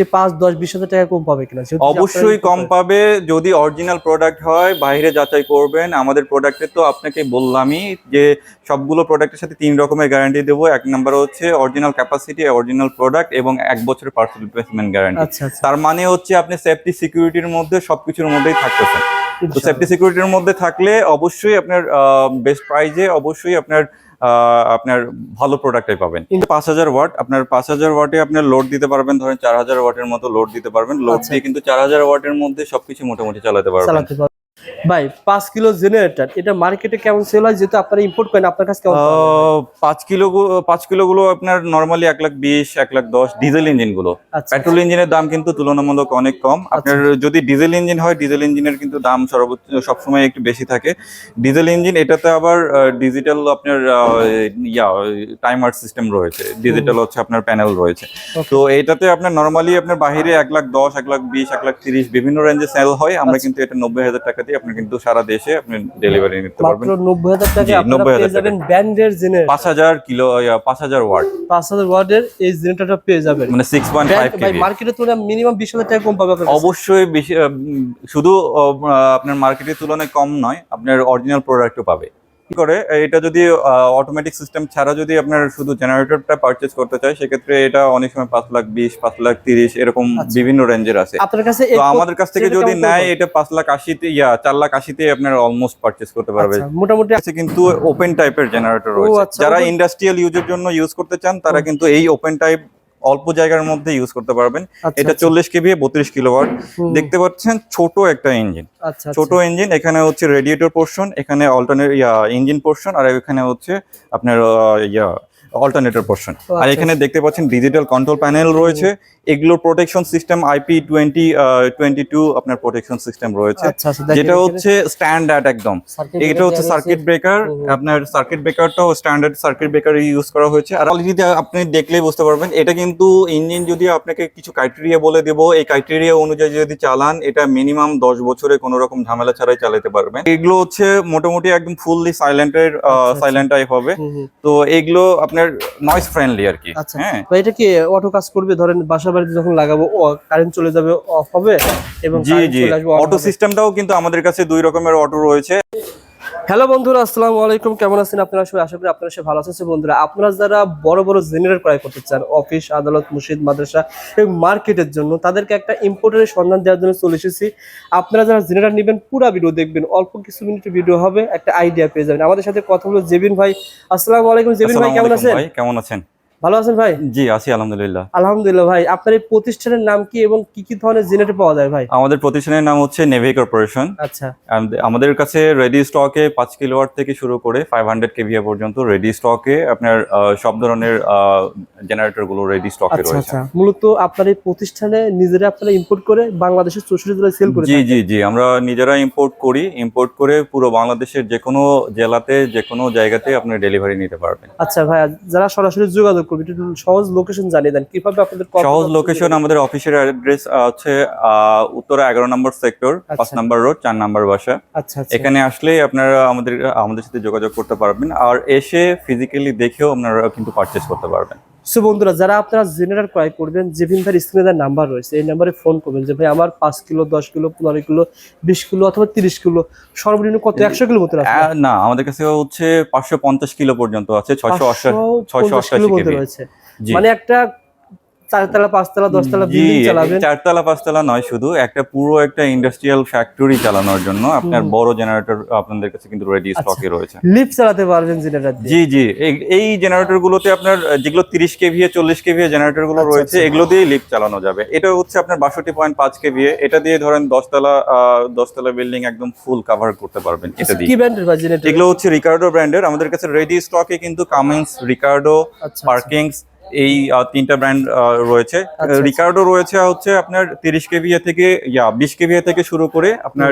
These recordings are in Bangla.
সে পাঁচ দশ বিশ হাজার টাকা কম পাবে কিনা? অবশ্যই কম পাবে। যদি অরিজিনাল প্রোডাক্ট হয় বাইরে যাচাই করবেন। আমাদের প্রোডাক্টে তো আপনাকে বললামই যে সবগুলো প্রোডাক্টের সাথে তিন রকমের গ্যারান্টি দেবো। এক নাম্বার হচ্ছে অরিজিনাল ক্যাপাসিটি অরিজিনাল প্রোডাক্ট এবং এক বছরের পার্সেল রিপ্লেসমেন্ট গ্যারান্টি তার মানে হচ্ছে আপনি সেফটি সিকিউরিটির মধ্যে সবকিছুর মধ্যেই থাকতেছেন। তো সেফটি সিকিউরিটির মধ্যে থাকলে অবশ্যই আপনার বেস্ট প্রাইজে অবশ্যই আপনার আপনার ভালো প্রোডাক্টই পাবেন। কিন্তু পাঁচ হাজার ওয়াট আপনার পাঁচ হাজার ওয়াটে আপনার লোড দিতে পারবেন ধরেন চার হাজার ওয়াটের মতো লোড দিতে পারবেন। লোড আচ্ছা। দিয়ে কিন্তু চার হাজার ওয়াটের মধ্যে সবকিছু মোটামুটি চালাতে পারবেন। ভাই পাঁচ কিলো জেনারেটর এটা মার্কেটে কেমন সেল হয় যেহেতু আপনারা ইম্পোর্ট করেন আপনার কাছে কেমন পাঁচ কিলো পাঁচ কিলো গুলো আপনার নর্মালি এক লাখ বিশ এক লাখ দশ ডিজেল ইঞ্জিনগুলো। আচ্ছা পেট্রোল ইঞ্জিনের দাম কিন্তু তুলনামূলক অনেক কম। আপনার যদি ডিজেল ইঞ্জিন হয় ডিজেল ইঞ্জিনের কিন্তু দাম সর্বোচ্চ সবসময় একটু বেশি থাকে। ডিজেল ইঞ্জিন এটাতে আবার ডিজিটাল আপনার ইয়া টাইমার সিস্টেম রয়েছে। ডিজিটাল হচ্ছে আপনার প্যানেল রয়েছে। তো এটাতে আপনার নর্মালি আপনার বাহিরে এক লাখ দশ এক লাখ বিশ এক লাখ তিরিশ বিভিন্ন রেঞ্জে সেল হয়। আমরা আচ্ছা। কিন্তু এটা নব্বই হাজার টাকা দিয়ে আপনি কিন্তু সারা দেশে আপনি ডেলিভারি নিতে পারবেন। মাত্র নব্বই হাজার জি, টাকা আপনারা 90,000 পেয়ে যাবেন ব্র্যান্ডের জেনে। পাঁচ হাজার কিলো পাঁচ হাজার ওয়াট। পাঁচ হাজার ওয়ার্ডের এই জেনারেটরটা পেয়ে যাবেন। মানে সিক্স পয়েন্ট ফাইভ ভাই মার্কেটে তুলনায় মিনিমাম বিশ হাজার টাকা কম পাবে আপনি অবশ্যই বেশি শুধু আপনার মার্কেটের তুলনায় কম নয় আপনার অরিজিনাল প্রোডাক্টও পাবে। করে? এটা যদি অটোমেটিক সিস্টেম ছাড়া যদি আপনার শুধু জেনারেটরটা পারচেজ করতে চায় সেক্ষেত্রে এটা অনেক সময় পাঁচ লাখ বিশ পাঁচ লাখ তিরিশ এরকম আচ্ছা। বিভিন্ন রেঞ্জের আছে। আপনার কাছে তো আমাদের কাছ থেকে যদি নেয় এটা পাঁচ লাখ আশিতে ইয়া চার লাখ আশিতে আপনার অলমোস্ট পারচেজ করতে পারবে। মোটামুটি কাছে কিন্তু ওপেন টাইপের জেনারেটর রয়েছে। আচ্ছা, যারা ইন্ডাস্ট্রিয়াল ইউজের জন্য ইউজ করতে চান তারা কিন্তু এই ওপেন টাইপ অল্প জায়গার মধ্যে ইউজ করতে পারবেন। আচ্ছা, এটা আচ্ছা। চল্লিশ কেভি বত্রিশ কিলোওয়াট। দেখতে পাচ্ছেন ছোট একটা ইঞ্জিন আচ্ছা ছোট ইঞ্জিন এখানে হচ্ছে রেডিয়েটর পোর্শন এখানে অল্টারনেট ইঞ্জিন পোর্শন আর এখানে হচ্ছে আপনার ইয়া অল্টারনেটর পোর্শন আর আচ্ছা, এখানে দেখতে পাচ্ছেন ডিজিটাল কন্ট্রোল প্যানেল রয়েছে। এগুলো protection system IP twenty twenty two আপনার প্রোটেকশন সিস্টেম রয়েছে। আচ্ছা আচ্ছা যেটা হচ্ছে স্ট্যান্ডার্ড একদম। এটা হচ্ছে সার্কিট ব্রেকার। আপনার সার্কিট ব্রেকারটাও স্ট্যান্ডার্ড সার্কিট ব্রেকার ইউজ করা হয়েছে। আর অলরেডি আপনি দেখলেই বুঝতে পারবেন এটা কিন্তু ইঞ্জিন যদি আপনাকে কিছু ক্রাইটেরিয়া বলে দেবো এই ক্রাইটেরিয়া অনুযায়ী যদি চালান এটা মিনিমাম দশ বছরে কোনো রকম ঝামেলা ছাড়াই চালাতে পারবেন। এগুলো হচ্ছে মোটামুটি একদম ফুললি সাইলেন্টের। সাইলেন্ট টাইপ হবে। তো এগুলো আপনার নয়েজ ফ্রেন্ডলি আর কি। আচ্ছা। হ্যাঁ। তো এটা কি অটো কাজ করবে? ধরেন বাসা বাড়িতে যখন লাগাবো কারেন্ট চলে যাবে অফ হবে এবং জি জি। অটো। সিস্টেমটাও কিন্তু আমাদের কাছে দুই রকমের অটো রয়েছে। হ্যালো বন্ধুরা আসসালামু আলাইকুম। কেমন আছেন আপনারা? সবাই আশা করি আপনারা সবাই ভালো আছেন। বন্ধুরা আপনারা যারা বড় বড় জেনারেটর ক্রয় করতে চান অফিস আদালত মসজিদ মাদ্রাসা এবং মার্কেটের জন্য তাদেরকে একটা ইম্পোর্টারের সন্ধান দেওয়ার জন্য চলে এসেছি। আপনারা যারা জেনারেটর নেবেন পুরো ভিডিও দেখবেন। অল্প কিছু মিনিটের ভিডিও হবে একটা আইডিয়া পেয়ে যাবেন। আমাদের সাথে কথা হলো জেবিন ভাই। আসসালামু আলাইকুম জেবিন ভাই কেমন আছেন? ভাই কেমন আছেন? ভালো আছেন ভাই? জি আছি আলহামদুলিল্লাহ। আলহামদুলিল্লাহ ভাই আপনার এই প্রতিষ্ঠানের নাম কি এবং কি কি ধরনের জেনারেটর পাওয়া যায় ভাই? আমাদের প্রতিষ্ঠানের নাম হচ্ছে নেভি কর্পোরেশন। আচ্ছা। আমাদের কাছে রেডি স্টকে পাঁচ কিলোওয়াট থেকে শুরু করে ফাইভ হান্ড্রেড কেভিএ পর্যন্ত রেডি স্টকে আপনার সব ধরনের জেনারেটরগুলো রেডি স্টকে আচ্ছা রয়েছে। আচ্ছা। মূলত আপনার এই প্রতিষ্ঠানে নিজেরা আপনারা ইম্পোর্ট করে বাংলাদেশের চৌষট্টি জেলায় সেল করে জি জি জি। আমরা নিজেরা ইম্পোর্ট করি। ইম্পোর্ট করে পুরো বাংলাদেশের যে কোনো জেলাতে যে কোনো জায়গাতে আপনি ডেলিভারি নিতে পারবেন। আচ্ছা ভাই যারা সরাসরি যোগাযোগ করবে একটু সহজ লোকেশন জানিয়ে দেন কীভাবে আপনাদের সহজ লোকেশন আমাদের অফিসের অ্যাড্রেস আহ, উত্তরা এগারো নম্বর সেক্টর পাঁচ আচ্ছা। নম্বর রোড চার নম্বর বাসা। আচ্ছা আচ্ছা। এখানে আসলে আপনারা আমাদের আমাদের সাথে যোগাযোগ করতে পারবেন আর এসে ফিজিক্যালি দেখেও আপনারা কিন্তু পারচেস করতে পারবেন। সো বন্ধুরা যারা আপনারা জেনারেল ক্রয় করবেন জেভিন ভাই স্ক্রিনে তার নাম্বার রয়েছে। এই নাম্বারে ফোন করবেন যে ভাই আমার পাঁচ কিলো দশ কিলো পনেরো কিলো বিশ কিলো অথবা তিরিশ কিলো সর্বনিম্ন কত একশো কিলো মতো না আমাদের কাছে হচ্ছে পাঁচশো পঞ্চাশ কিলো পর্যন্ত আছে ছয়শো ছয়শো 550 কিলো মতো রয়েছে। মানে একটা চারতলা পাঁচতলা দশতলা জি, বিল্ডিং চালাবেন। চারতলা পাঁচতলা নয় শুধু একটা পুরো একটা ইন্ডাস্ট্রিয়াল ফ্যাক্টরি চালানোর জন্য আপনার বড় জেনারেটর আপনাদের কাছে কিন্তু রেডি আচ্ছা। স্টকে রয়েছে। লিফট চালাতে পারবেন জেনারেটর জি জি এই- জেনারেটর গুলোতে আপনার যেগুলো তিরিশ কেভিএ চল্লিশ কেভিএ জেনারেটরগুলো আচ্ছা, রয়েছে আচ্ছা। এগুলো দিয়ে লিফট চালানো যাবে। এটা হচ্ছে আপনার বাষট্টি পয়েন্ট পাঁচ কেভিএ এটা দিয়ে ধরেন দশতলা দশতলা বিল্ডিং একদম ফুল কভার করতে পারবেন এটা আচ্ছা, দিয়ে। কি ব্র্যান্ডের জেনারেটর এগুলো হচ্ছে রিকার্ডো ব্র্যান্ডের আমাদের কাছে রেডি স্টকে কিন্তু কামিন্স রিকার্ডো আচ্ছা আচ্ছা। পার্কিংস এই তিনটা ব্র্যান্ড রয়েছে। আচ্ছা। রিকার্ডো রয়েছে হচ্ছে আপনার তিরিশ কেভিএ থেকে ইয়া বিশ কেভিএ থেকে শুরু করে আপনার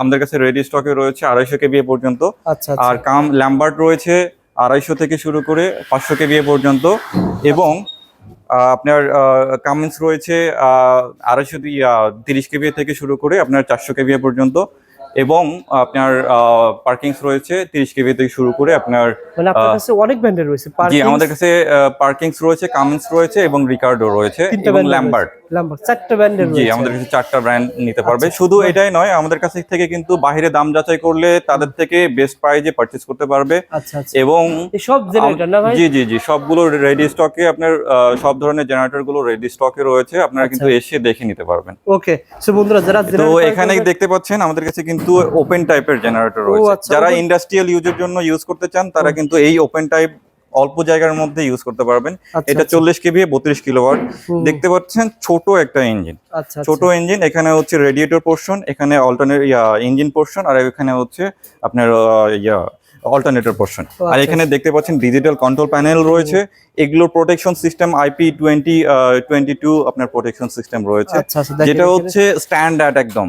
আমাদের কাছে রেডি স্টকে রয়েছে আড়াইশো কেভিএ পর্যন্ত। আচ্ছা আচ্ছা। আর কাম ল্যাম্বার্ট রয়েছে আড়াইশো থেকে শুরু করে পাঁচশো কেভিএ পর্যন্ত। এবং আপনার কামিন্স রয়েছে আহ, আড়াইশো তিরিশ কেভিএ থেকে শুরু করে আপনার চারশো কেভিএ পর্যন্ত। এবং আপনার পার্কিংস রয়েছে তিরিশ কেভি থেকে শুরু করে আপনার মানে আপনার কাছে অনেক ব্র্যান্ডের রয়েছে। জি আমাদের কাছে পার্কিংস রয়েছে কামিন্স রয়েছে এবং রিকার্ডো রয়েছে এবং ল্যাম্বার্ট চারটা ব্র্যান্ডের জি আমাদের কাছে চারটা ব্র্যান্ড নিতে পারবে। আচ্ছা। শুধু এটাই নয় আমাদের কাছ থেকে কিন্তু বাইরে দাম যাচাই করলে তাদের থেকে বেস্ট প্রাইজে পারচেজ করতে পারবে। আচ্ছা আচ্ছা। এবং সব জেনারেটর না ভাই? জি জি জি সবগুলো রেডি স্টকে আপনার সব ধরনের জেনারেটরগুলো রেডি স্টকে রয়েছে। আপনারা কিন্তু এসে দেখে নিতে পারবেন। ওকে সো বন্ধুরা যারা তো এখানে দেখতে পাচ্ছেন আমাদের কাছে কিন্তু ওপেন টাইপের জেনারেটর রয়েছে। আচ্ছা, যারা ইন্ডাস্ট্রিয়াল ইউজের জন্য ইউজ করতে চান তারা কিন্তু এই ওপেন টাইপ অল্প জায়গার মধ্যে ইউজ করতে পারবেন। আচ্ছা, এটা আচ্ছা। চল্লিশ কেভি বত্রিশ কিলোওয়াট দেখতে পাচ্ছেন ছোট একটা ইঞ্জিন ছোট ইঞ্জিন এখানে হচ্ছে রেডিয়েটর পোর্শন এখানে অল্টারনেট ইঞ্জিন পোর্শন আর এখানে হচ্ছে আপনার ইয়া অল্টারনেটর পোর্শন আর আচ্ছা, এখানে দেখতে পাচ্ছেন ডিজিটাল কন্ট্রোল প্যানেল রয়েছে। এগুলোর protection system IP twenty twenty two আপনার প্রোটেকশন সিস্টেম রয়েছে। আচ্ছা আচ্ছা যেটা হচ্ছে স্ট্যান্ডার্ড একদম।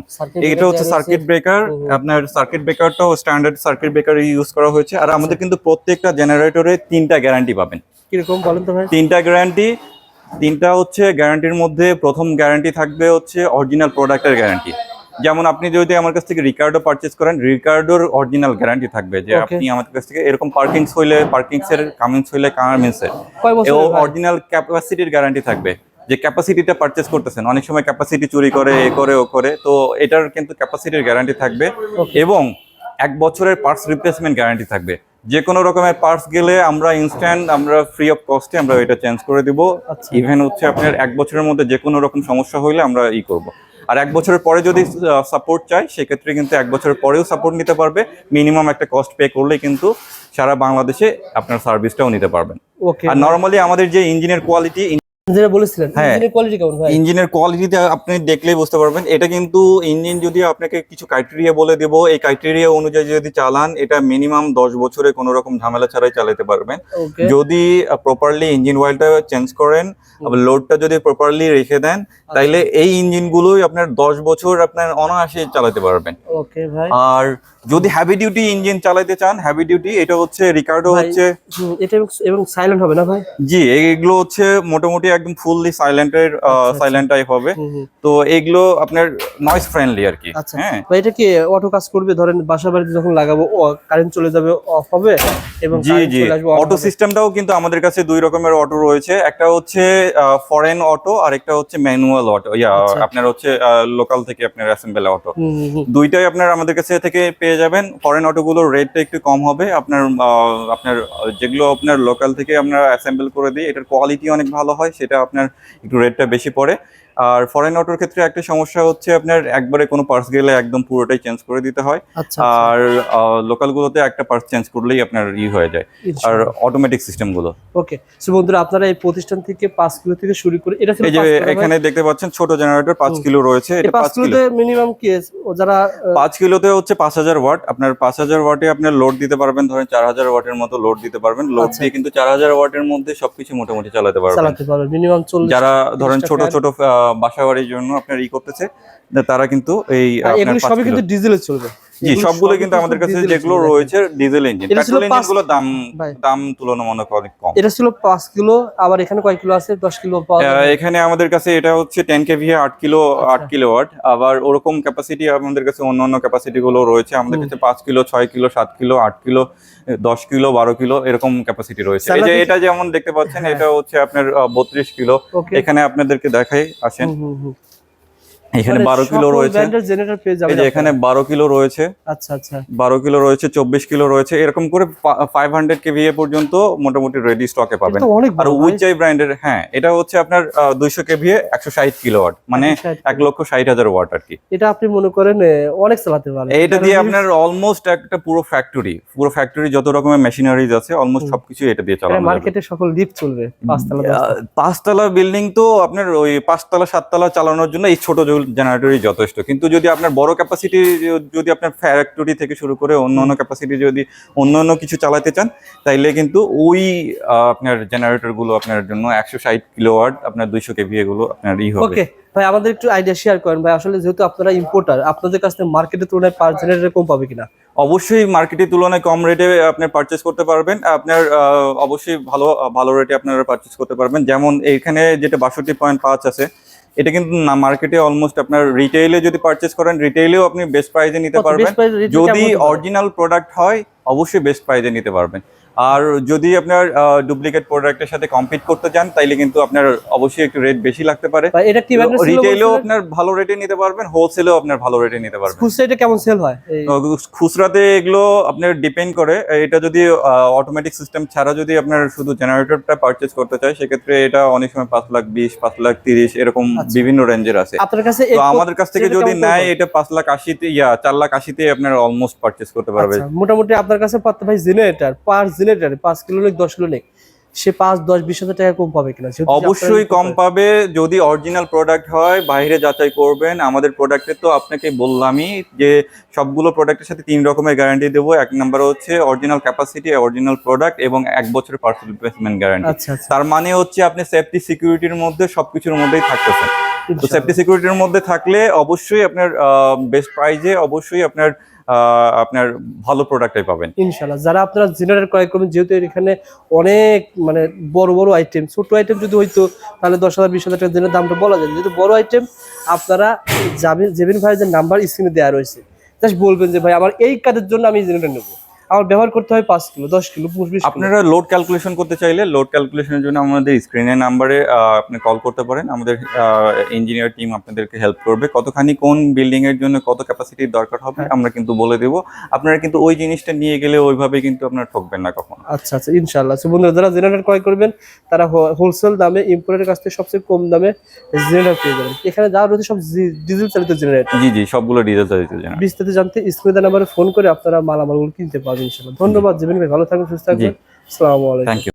এটা হচ্ছে সার্কিট ব্রেকার আপনার সার্কিট ব্রেকারটাও স্ট্যান্ডার্ড সার্কিট ব্রেকার ইউজ করা হয়েছে। আর আচ্ছা। আমাদের কিন্তু প্রত্যেকটা জেনারেটরে তিনটা গ্যারান্টি পাবেন। কীরকম বলেন তো ভাই? তিনটা গ্যারান্টি তিনটা হচ্ছে গ্যারান্টির মধ্যে প্রথম গ্যারান্টি থাকবে হচ্ছে অরিজিনাল প্রোডাক্টের গ্যারান্টি যেমন আপনি যদি আমার কাছ থেকে রিকার্ডো পারচেজ করেন রিকার্ডোর অরিজিনাল গ্যারান্টি থাকবে যে আপনি আমাদের কাছ থেকে এরকম পার্কিংস হইলে পার্কিংস এর কামিংস হইলে কামিংস এর। অরিজিনাল ক্যাপাসিটির গ্যারান্টি থাকবে। যে ক্যাপাসিটিটা পারচেজ করতেছেন অনেক সময় ক্যাপাসিটি চুরি করে এ করে ও করে তো এটার কিন্তু ক্যাপাসিটির গ্যারান্টি থাকবে এবং এক বছরের পার্টস রিপ্লেসমেন্ট গ্যারান্টি থাকবে। যে কোনো রকমের পার্টস গেলে আমরা ইনস্ট্যান্ট আমরা ফ্রি অফ কস্টে আমরা এটা চেঞ্জ করে দিব। আচ্ছা। ইভেন হচ্ছে আপনার এক বছরের মধ্যে যে কোনো রকম সমস্যা হইলে আমরা ই করব। আর এক বছরের পরে যদি সাপোর্ট চাই সেক্ষেত্রে কিন্তু এক বছরের পরেও সাপোর্ট নিতে পারবে। মিনিমাম একটা কস্ট পে করলে কিন্তু সারা বাংলাদেশে আপনার সার্ভিসটাও নিতে পারবেন। ওকে আর নর্মালি আমাদের যে ইঞ্জিনের কোয়ালিটি যেটা বলেছিলেন হ্যাঁ। ইঞ্জিনের কোয়ালিটি কেমন ভাই? ইঞ্জিনের কোয়ালিটিতে আপনি দেখলেই বুঝতে পারবেন। এটা কিন্তু ইঞ্জিন যদি আপনাকে কিছু ক্রাইটেরিয়া বলে দেবো এই ক্রাইটেরিয়া অনুযায়ী যদি চালান এটা মিনিমাম দশ বছরে কোনো রকম ঝামেলা ছাড়াই চালাতে পারবেন। যদি প্রপারলি ইঞ্জিন অয়েলটা চেঞ্জ করেন লোডটা যদি প্রপারলি রেখে দেন আচ্ছা। তাইলে এই ইঞ্জিনগুলোই আপনার দশ বছর আপনার অনায়াসে চালাতে পারবেন। ওকে ভাই। আর যদি হ্যাভি ডিউটি ইঞ্জিন চালাতে চান হ্যাভি ডিউটি এটা হচ্ছে রিকার্ডো হচ্ছে এটা এবং- সাইলেন্ট হবে না ভাই? জি এগুলো হচ্ছে মোটামুটি একদম ফুললি সাইলেন্টের আচ্ছা। সাইলেন্ট টাইপ হবে। তো এগুলো আপনার নয়েজ ফ্রেন্ডলি আর কি আচ্ছা হ্যাঁ। ভাই এটা কি অটো কাজ করবে? ধরেন বাসা বাড়িতে যখন লাগাবো কারেন্ট চলে যাবে অফ হবে এবং জি জি। অটো সিস্টেমটাও কিন্তু আমাদের কাছে দুই রকমের অটো রয়েছে। একটা হচ্ছে ফরেন অটো আর একটা হচ্ছে ম্যানুয়াল অটো ইয়া আচ্ছা। আপনার হচ্ছে লোকাল থেকে আপনার অ্যাসেম্বল অটো। দুইটাই আপনার আমাদের কাছে থেকে পেয়ে যাবেন। ফরেন অটোগুলোর রেটটা একটু কম হবে। আপনার আপনার, যেগুলো আপনার লোকাল থেকে আমরা অ্যাসেম্বল করে দিই, এটার কোয়ালিটি অনেক ভালো হয়, সেটা আপনার একটু রেটটা বেশি পড়ে। আর ফরেন অটোর ক্ষেত্রে একটা সমস্যা হচ্ছে আপনার একবারে কোনো পার্স গেলে একদম পুরোটাই চেঞ্জ করে দিতে হয়। আচ্ছা আর লোকালগুলোতে একটা পার্স চেঞ্জ করলেই আপনার ই হয়ে যায়। আর অটোমেটিক সিস্টেমগুলো ওকে সো বন্ধুরা আপনারা এই প্রতিষ্ঠান থেকে পাঁচ কিলো থেকে শুরু করে এটা এই যে এখানে দেখতে পাচ্ছেন ছোট জেনারেটর পাঁচ কিলো রয়েছে এটা পাঁচ কিলোতে মিনিমাম কি যারা পাঁচ কিলোতে হচ্ছে পাঁচ হাজার ওয়াট। আপনার পাঁচ হাজার ওয়াটে আপনার লোড দিতে পারবেন ধরেন চার হাজার ওয়াটের মতো লোড দিতে পারবেন। লোড আচ্ছা। দিয়ে কিন্তু চার হাজার ওয়াটের মধ্যে সবকিছু মোটামুটি চালাতে পারবেন। চালাতে পারবে মিনিমাম যারা ধরেন ছোট ছোট বাসা বাড়ির জন্য আপনার ই করতেছে তারা কিন্তু এই এগুলো সবই কিন্তু ডিজেলে চলবে। জি সবগুলো কিন্তু আমাদের কাছে যেগুলো রয়েছে ডিজেল ইঞ্জিন পেট্রোল পাঁচ- ইঞ্জিনগুলো দাম দাম তুলনামূলক অনেক কম। এটা ছিল পাঁচ কিলো আবার এখানে কয় কিলো আছে? দশ কিলো পাওয়া এখানে আমাদের কাছে এটা হচ্ছে টেন কেভি আট কিলো আট আচ্ছা। কিলো ওয়াট আবার ওরকম ক্যাপাসিটি আমাদের কাছে অন্য অন্য ক্যাপাসিটি গুলো রয়েছে। আমাদের কাছে পাঁচ কিলো ছয় কিলো সাত কিলো আট কিলো দশ কিলো বারো কিলো এরকম ক্যাপাসিটি রয়েছে। এই যে এটা যেমন দেখতে পাচ্ছেন হ্যাঁ। এটা হচ্ছে আপনার বত্রিশ কিলো। এখানে আপনাদেরকে দেখাই আসেন। এখানে মানে বারো কিলো রয়েছে। জেনারেটর পেয়ে যাবেন এখানে বারো কিলো রয়েছে। আচ্ছা আচ্ছা। বারো কিলো রয়েছে চব্বিশ কিলো রয়েছে। এরকম করে ফাইভ হান্ড্রেড কেভিএ পর্যন্ত মোটামুটি রেডি স্টকে পাবেন। এটা আর উইচাই ব্র্যান্ডের হ্যাঁ এটা হচ্ছে আপনার দুইশো কেভিএ একশো ষাট কিলো ওয়াট মানে এক লক্ষ ষাট হাজার ওয়াট আর কি। এটা আপনি মনে করেন অনেক চালাতে পারেন। কারণ দিয়ে আপনার অলমোস্ট একটা পুরো ফ্যাক্টরি পুরো ফ্যাক্টরি যত রকমের মেশিনারিজ আছে অলমোস্ট সবকিছু এটা দিয়ে চালানো মার্কেটে সকল লিফট চলবে পাঁচতলা পাঁচতলা বিল্ডিং তো আপনার ওই পাঁচতলা সাততলা চালানোর জন্য এই ছোট জেনারেটরই যথেষ্ট। কিন্তু যদি আপনার বড় ক্যাপাসিটি যদি আপনার ফ্যাক্টরি থেকে শুরু করে অন্য অন্য ক্যাপাসিটি যদি অন্য অন্য কিছু চালাতে চান তাইলে কিন্তু ওই আপনার জেনারেটরগুলো আপনার জন্য একশো ষাট কিলোওয়াট আপনার দুইশো কেভিএ গুলো আপনার ই হবে। ওকে ভাই আমাদের একটু আইডিয়া শেয়ার করেন। ভাই আসলে যেহেতু আপনারা ইম্পোর্টার আপনাদের কাছ থেকে মার্কেটের তুলনায় পার জেনারেটর কম পাবে কিনা? অবশ্যই মার্কেটের তুলনায় কম রেটে আপনি পারচেস করতে পারবেন। আপনার অবশ্যই ভালো ভালো রেটে আপনারা পারচেস করতে পারবেন। যেমন এখানে যেটা বাষট্টি পয়েন্ট পাঁচ আছে এটা কিন্তু না মার্কেটে অলমোস্ট আপনার রিটেইলে যদি পারচেস করেন রিটেইলেও আপনি বেস্ট প্রাইজে নিতে পারবেন যদি? অরিজিনাল প্রোডাক্ট হয় অবশ্যই বেস্ট প্রাইজে নিতে পারবেন আর যদি আপনার ডুপ্লিকেট প্রোডাক্টের সাথে কম্পিট করতে চান তাইলে কিন্তু আপনার অবশ্যই একটু রেট বেশি লাগতে পারে। এটা কি আপনার ভালো রেটে নিতে পারবেন হোলসেলেও আপনার ভালো রেটে নিতে পারবেন। খুচরা এটা কেমন সেল হয়? খুচরাতে এগুলো আপনার ডিপেন্ড করে। এটা যদি অটোমেটিক সিস্টেম ছাড়া যদি আপনার শুধু জেনারেটরটা পারচেস করতে চায় সেক্ষেত্রে এটা অনেক সময় পাঁচ লাখ বিশ পাঁচ লাখ তিরিশ এরকম আচ্ছা। বিভিন্ন রেঞ্জের আছে। আপনার কাছে তো আমাদের কাছ থেকে যদি নেয় এটা পাঁচ লাখ আশিতে ইয়া চার লাখ আশিতে আপনার অলমোস্ট পারচেস করতে পারবে। আচ্ছা, মোটামুটি আপনার কাছে ভাই জেনারেটর পার জেনারেটর পাঁচ কিলো নেই দশ কিলো নেই সে পাঁচ দশ বিশ হাজার টাকা কম পাবে কিনা? অবশ্যই কম পাবে। যদি অরিজিনাল প্রোডাক্ট হয় বাইরে যাচাই করবেন। আমাদের প্রোডাক্টে তো আপনাকে বললামই যে সবগুলো প্রোডাক্টের সাথে তিন রকমের গ্যারান্টি দেবো। এক নাম্বার হচ্ছে অরিজিনাল ক্যাপাসিটি অরিজিনাল প্রোডাক্ট এবং এক বছরের পার্সেল রিপ্লেসমেন্ট গ্যারান্টি আচ্ছা আচ্ছা। তার মানে হচ্ছে আপনি সেফটি সিকিউরিটির মধ্যে সবকিছুর মধ্যেই থাকতেছেন। তো সেফটি সিকিউরিটির মধ্যে থাকলে অবশ্যই আপনার বেস্ট প্রাইজে অবশ্যই আপনার আপনার ভালো প্রোডাক্টটাই পাবেন। ইনশাল্লাহ যারা আপনারা জেনারেল ক্রয় করবেন, যেহেতু এখানে অনেক মানে বড় বড় আইটেম ছোট আইটেম যদি হইতো, তাহলে দশ হাজার, বিশ হাজার টাকা দিনের দামটা বলা যায়। যেহেতু বড় আইটেম আপনারা জামিন জেবিন ভাইয়ের যে নাম্বার স্ক্রিনে দেওয়া রয়েছে, জাস্ট বলবেন যে, ভাই, আমার এই কাজের জন্য আমি জেনারেল নেব। আমার ব্যবহার করতে হয় পাঁচ কিলো দশ কিলো আপনারা লোড ক্যালকুলেশন করতে চাইলে লোড ক্যালকুলেশনের জন্য আমাদের স্ক্রিনের নাম্বারে আপনি কল করতে পারেন। আমাদের ইঞ্জিনিয়ার টিম আপনাদেরকে হেল্প করবে। কতখানি কোন বিল্ডিং এর জন্য কত ক্যাপাসিটির দরকার হবে হ্যাঁ। আমরা কিন্তু বলে দেবো। আপনারা কিন্তু ওই জিনিসটা নিয়ে গেলে ওইভাবে কিন্তু আপনারা ঠকবেন না কখনো। আচ্ছা আচ্ছা ইনশাল্লাহ সো বন্ধুরা যারা জেনারেটর ক্রয় করবেন তারা হোলসেল দামে ইম্পোর্টের কাছ থেকে সবচেয়ে কম দামে জেনারেটর পেয়ে যাবেন। এখানে যা রয়েছে সব ডিজেল চালিত জেনারেটর। জি জি সবগুলো ডিটেলস দিতে জানা বিস্তারিত জানতে স্ক্রিনে নাম্বারে ফোন করে আপনারা মালামালগুলো কিনতে পারবেন। ইনশাল্লাহ ধন্যবাদ জীবন ভাই। ভালো থাকবেন সুস্থ থাকবেন। আসসালামু আলাইকুম।